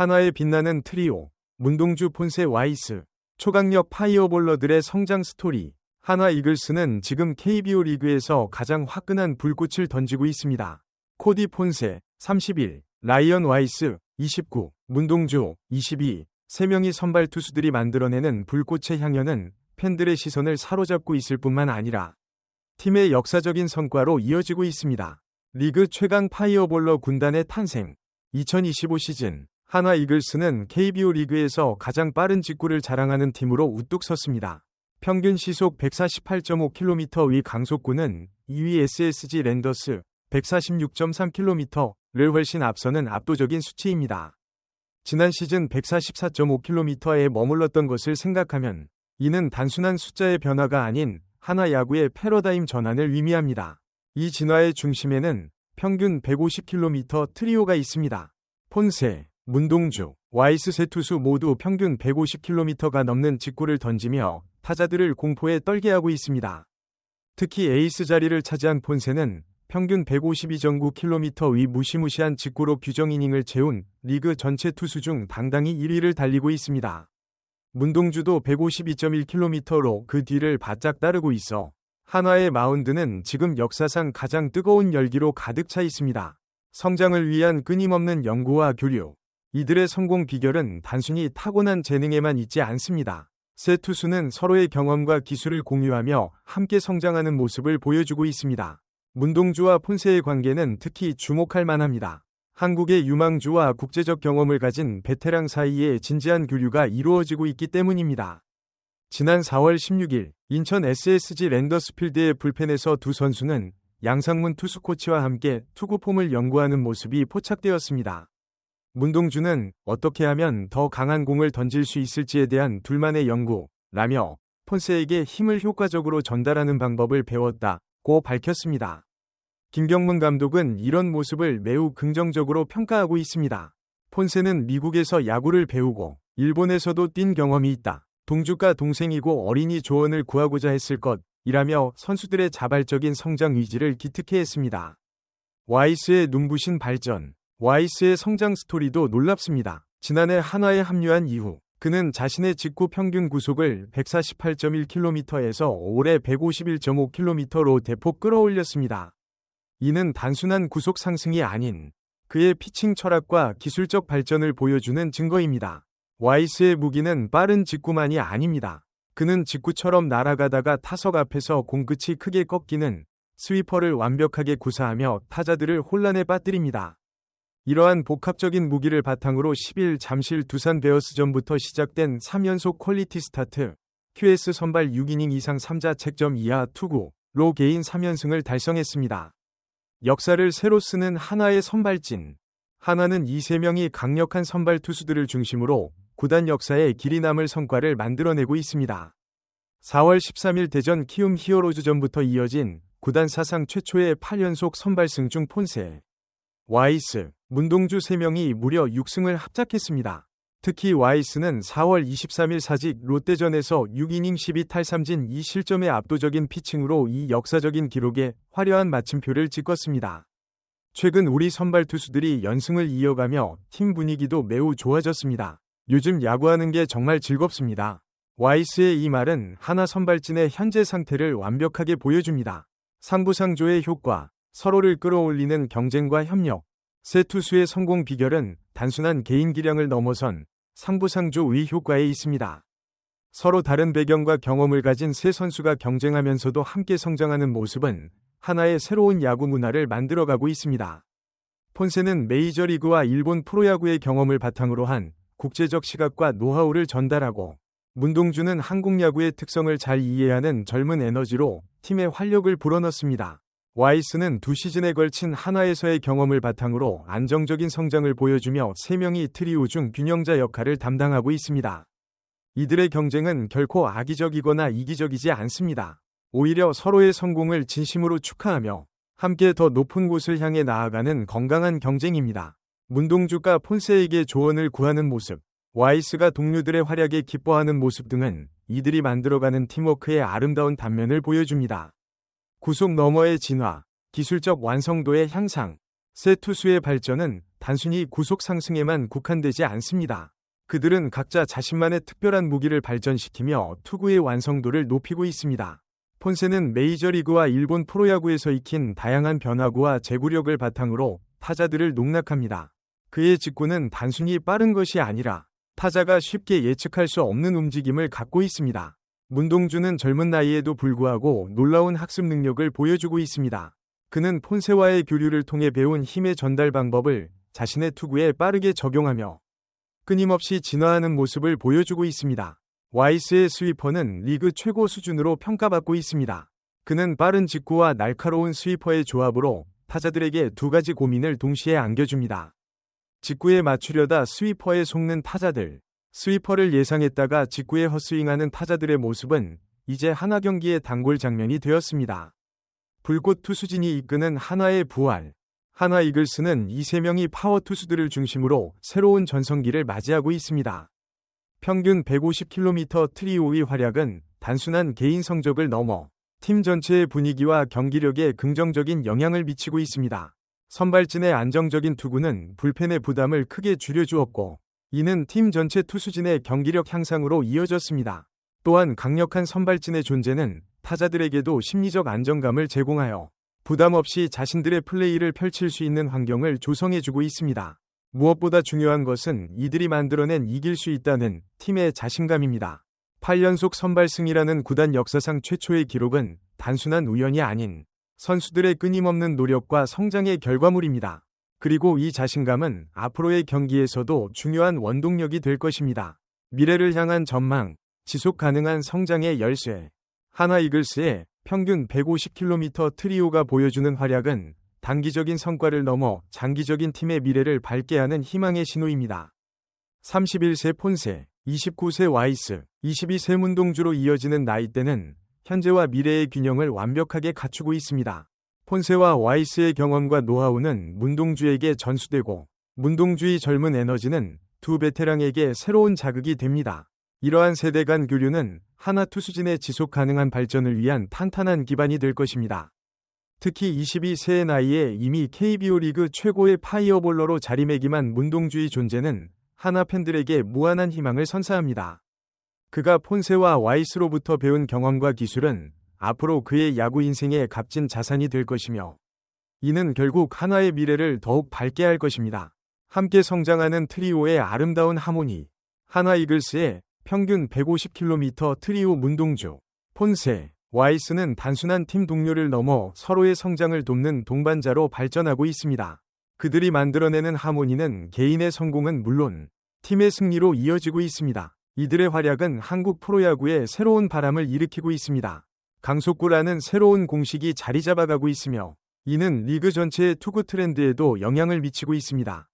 한화의 빛나는 트리오, 문동주 폰세 와이스, 초강력 파이어볼러들의 성장 스토리, 한화 이글스는 지금 KBO 리그에서 가장 화끈한 불꽃을 던지고 있습니다. 코디 폰세, 31, 라이언 와이스, 29, 문동주, 22, 3명이 선발 투수들이 만들어내는 불꽃의 향연은 팬들의 시선을 사로잡고 있을 뿐만 아니라 팀의 역사적인 성과로 이어지고 있습니다. 리그 최강 파이어볼러 군단의 탄생 2025 시즌 한화 이글스는 KBO 리그에서 가장 빠른 직구를 자랑하는 팀으로 우뚝 섰습니다. 평균 시속 148.5km 위 강속구는 2위 SSG 랜더스 146.3km를 훨씬 앞서는 압도적인 수치입니다. 지난 시즌 144.5km에 머물렀던 것을 생각하면 이는 단순한 숫자의 변화가 아닌 하나 야구의 패러다임 전환을 의미합니다. 이 진화의 중심에는 평균 150km 트리오가 있습니다. 폰세, 문동주, 와이스 세 투수 모두 평균 150km가 넘는 직구를 던지며 타자들을 공포에 떨게 하고 있습니다. 특히 에이스 자리를 차지한 폰세는 평균 152.9km의 무시무시한 직구로 규정 이닝을 채운 리그 전체 투수 중 당당히 1위를 달리고 있습니다. 문동주도 152.1km로 그 뒤를 바짝 따르고 있어 한화의 마운드는 지금 역사상 가장 뜨거운 열기로 가득 차 있습니다. 성장을 위한 끊임없는 연구와 교류, 이들의 성공 비결은 단순히 타고난 재능에만 있지 않습니다. 세 투수는 서로의 경험과 기술을 공유하며 함께 성장하는 모습을 보여주고 있습니다. 문동주와 폰세의 관계는 특히 주목할 만합니다. 한국의 유망주와 국제적 경험을 가진 베테랑 사이에 진지한 교류가 이루어지고 있기 때문입니다. 지난 4월 16일 인천 SSG 랜더스필드의 불펜에서 두 선수는 양상문 투수 코치와 함께 투구 폼을 연구하는 모습이 포착되었습니다. 문동주는 어떻게 하면 더 강한 공을 던질 수 있을지에 대한 둘만의 연구라며 폰세에게 힘을 효과적으로 전달하는 방법을 배웠다고 밝혔습니다. 김경문 감독은 이런 모습을 매우 긍정적으로 평가하고 있습니다. 폰세는 미국에서 야구를 배우고 일본에서도 뛴 경험이 있다. 동주가 동생이고 어린이 조언을 구하고자 했을 것이라며 선수들의 자발적인 성장 의지를 기특해 했습니다. 와이스의 눈부신 발전 와이스의 성장 스토리도 놀랍습니다. 지난해 한화에 합류한 이후 그는 자신의 직구 평균 구속을 148.1km에서 올해 151.5km로 대폭 끌어올렸습니다. 이는 단순한 구속 상승이 아닌 그의 피칭 철학과 기술적 발전을 보여주는 증거입니다. 와이스의 무기는 빠른 직구만이 아닙니다. 그는 직구처럼 날아가다가 타석 앞에서 공끝이 크게 꺾이는 스위퍼를 완벽하게 구사하며 타자들을 혼란에 빠뜨립니다. 이러한 복합적인 무기를 바탕으로 10일 잠실 두산 베어스전부터 시작된 3연속 퀄리티 스타트, QS 선발 6이닝 이상 3자 책점 이하 투구로 개인 3연승을 달성했습니다. 역사를 새로 쓰는 하나의 선발진. 하나는 이 세 명이 강력한 선발 투수들을 중심으로 구단 역사에 길이 남을 성과를 만들어내고 있습니다. 4월 13일 대전 키움 히어로즈전부터 이어진 구단 사상 최초의 8연속 선발승 중 폰세, 와이스, 문동주 3명이 무려 6승을 합작했습니다. 특히 와이스는 4월 23일 사직 롯데전에서 6이닝 12탈삼진 2실점의 압도적인 피칭으로 이 역사적인 기록에 화려한 마침표를 찍었습니다. 최근 우리 선발 투수들이 연승을 이어가며 팀 분위기도 매우 좋아졌습니다. 요즘 야구하는 게 정말 즐겁습니다. 와이스의 이 말은 하나 선발진의 현재 상태를 완벽하게 보여줍니다. 상부상조의 효과, 서로를 끌어올리는 경쟁과 협력, 세 투수의 성공 비결은 단순한 개인 기량을 넘어선 상부상조의 효과에 있습니다. 서로 다른 배경과 경험을 가진 세 선수가 경쟁하면서도 함께 성장하는 모습은 하나의 새로운 야구 문화를 만들어가고 있습니다. 폰세는 메이저리그와 일본 프로야구의 경험을 바탕으로 한 국제적 시각과 노하우를 전달하고 문동주는 한국 야구의 특성을 잘 이해하는 젊은 에너지로 팀의 활력을 불어넣습니다. 와이스는 두 시즌에 걸친 하나에서의 경험을 바탕으로 안정적인 성장을 보여주며 3명이 트리오 중 균형자 역할을 담당하고 있습니다. 이들의 경쟁은 결코 악의적이거나 이기적이지 않습니다. 오히려 서로의 성공을 진심으로 축하하며 함께 더 높은 곳을 향해 나아가는 건강한 경쟁입니다. 문동주가 폰세에게 조언을 구하는 모습, 와이스가 동료들의 활약에 기뻐하는 모습 등은 이들이 만들어가는 팀워크의 아름다운 단면을 보여줍니다. 구속 너머의 진화, 기술적 완성도의 향상, 새 투수의 발전은 단순히 구속 상승에만 국한되지 않습니다. 그들은 각자 자신만의 특별한 무기를 발전시키며 투구의 완성도를 높이고 있습니다. 폰세는 메이저리그와 일본 프로야구에서 익힌 다양한 변화구와 제구력을 바탕으로 타자들을 농락합니다. 그의 직구는 단순히 빠른 것이 아니라 타자가 쉽게 예측할 수 없는 움직임을 갖고 있습니다. 문동주는 젊은 나이에도 불구하고 놀라운 학습 능력을 보여주고 있습니다. 그는 폰세와의 교류를 통해 배운 힘의 전달 방법을 자신의 투구에 빠르게 적용하며 끊임없이 진화하는 모습을 보여주고 있습니다. 와이스의 스위퍼는 리그 최고 수준으로 평가받고 있습니다. 그는 빠른 직구와 날카로운 스위퍼의 조합으로 타자들에게 두 가지 고민을 동시에 안겨줍니다. 직구에 맞추려다 스위퍼에 속는 타자들, 스위퍼를 예상했다가 직구에 헛스윙하는 타자들의 모습은 이제 하나 경기의 단골 장면이 되었습니다. 불꽃 투수진이 이끄는 한화의 부활. 한화 이글스는 이 세 명이 파워 투수들을 중심으로 새로운 전성기를 맞이하고 있습니다. 평균 150km 트리오의 활약은 단순한 개인 성적을 넘어 팀 전체의 분위기와 경기력에 긍정적인 영향을 미치고 있습니다. 선발진의 안정적인 투구는 불펜의 부담을 크게 줄여주었고 이는 팀 전체 투수진의 경기력 향상으로 이어졌습니다. 또한 강력한 선발진의 존재는 타자들에게도 심리적 안정감을 제공하여 부담 없이 자신들의 플레이를 펼칠 수 있는 환경을 조성해주고 있습니다. 무엇보다 중요한 것은 이들이 만들어낸 이길 수 있다는 팀의 자신감입니다. 8연속 선발승이라는 구단 역사상 최초의 기록은 단순한 우연이 아닌 선수들의 끊임없는 노력과 성장의 결과물입니다. 그리고 이 자신감은 앞으로의 경기에서도 중요한 원동력이 될 것입니다. 미래를 향한 전망, 지속 가능한 성장의 열쇠. 하나 이글스의 평균 150km 트리오가 보여주는 활약은 단기적인 성과를 넘어 장기적인 팀의 미래를 밝게 하는 희망의 신호입니다. 31세 폰세, 29세 와이스, 22세 문동주로 이어지는 나이대는 현재와 미래의 균형을 완벽하게 갖추고 있습니다. 폰세와 와이스의 경험과 노하우는 문동주에게 전수되고 문동주의 젊은 에너지는 두 베테랑에게 새로운 자극이 됩니다. 이러한 세대 간 교류는 하나 투수진의 지속 가능한 발전을 위한 탄탄한 기반이 될 것입니다. 특히 22세의 나이에 이미 KBO 리그 최고의 파이어볼러로 자리매김한 문동주의 존재는 하나 팬들에게 무한한 희망을 선사합니다. 그가 폰세와 와이스로부터 배운 경험과 기술은 앞으로 그의 야구 인생의 값진 자산이 될 것이며 이는 결국 하나의 미래를 더욱 밝게 할 것입니다. 함께 성장하는 트리오의 아름다운 하모니 하나 이글스의 평균 150km 트리오 문동주 폰세 와이스는 단순한 팀 동료를 넘어 서로의 성장을 돕는 동반자로 발전하고 있습니다. 그들이 만들어내는 하모니는 개인의 성공은 물론 팀의 승리로 이어지고 있습니다. 이들의 활약은 한국 프로야구에 새로운 바람을 일으키고 있습니다. 강속구라는 새로운 공식이 자리 잡아가고 있으며 이는 리그 전체의 투구 트렌드에도 영향을 미치고 있습니다.